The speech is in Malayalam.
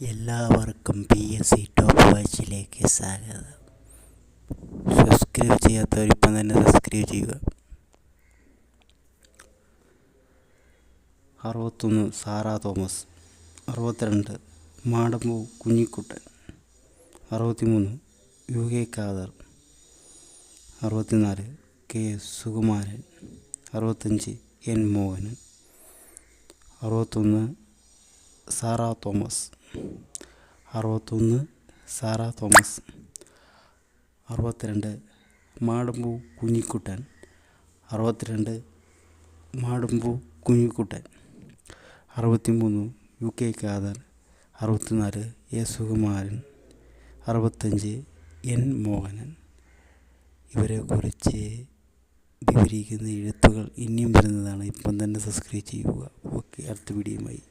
എല്ലാവർക്കും പി എസ് സി ടോപ്പ് വാച്ചിലേക്ക് സ്വാഗതം. സബ്സ്ക്രൈബ് ചെയ്യാത്തവർ ഇപ്പം തന്നെ സബ്സ്ക്രൈബ് ചെയ്യുക. അറുപത്തൊന്ന് സാറാ തോമസ് അറുപത്തിരണ്ട് മാടമ്പൂ കുഞ്ഞിക്കുട്ടൻ അറുപത്തിമൂന്ന് യു കെ ഖാദർ അറുപത്തിനാല് കെ സുകുമാരൻ അറുപത്തഞ്ച് എൻ മോഹനൻ അറുപത്തൊന്ന് സാറാ തോമസ്. അറുപത്തൊന്ന് സാറ തോമസ്. അറുപത്തിരണ്ട് മാടമ്പൂ കുഞ്ഞിക്കുട്ടൻ. അറുപത്തിരണ്ട് മാടമ്പൂ കുഞ്ഞിക്കുട്ടൻ. അറുപത്തിമൂന്ന് യു കെ ഖാദർ. അറുപത്തിനാല് എ സുകുമാരൻ. അറുപത്തഞ്ച് എൻ മോഹനൻ. ഇവരെക്കുറിച്ച് വിവരിക്കുന്ന എഴുത്തുകൾ ഇനിയും വരുന്നതാണ്. ഇപ്പം തന്നെ സബ്സ്ക്രൈബ് ചെയ്യുക. ഓക്കെ അടുത്ത വീഡിയോയുമായി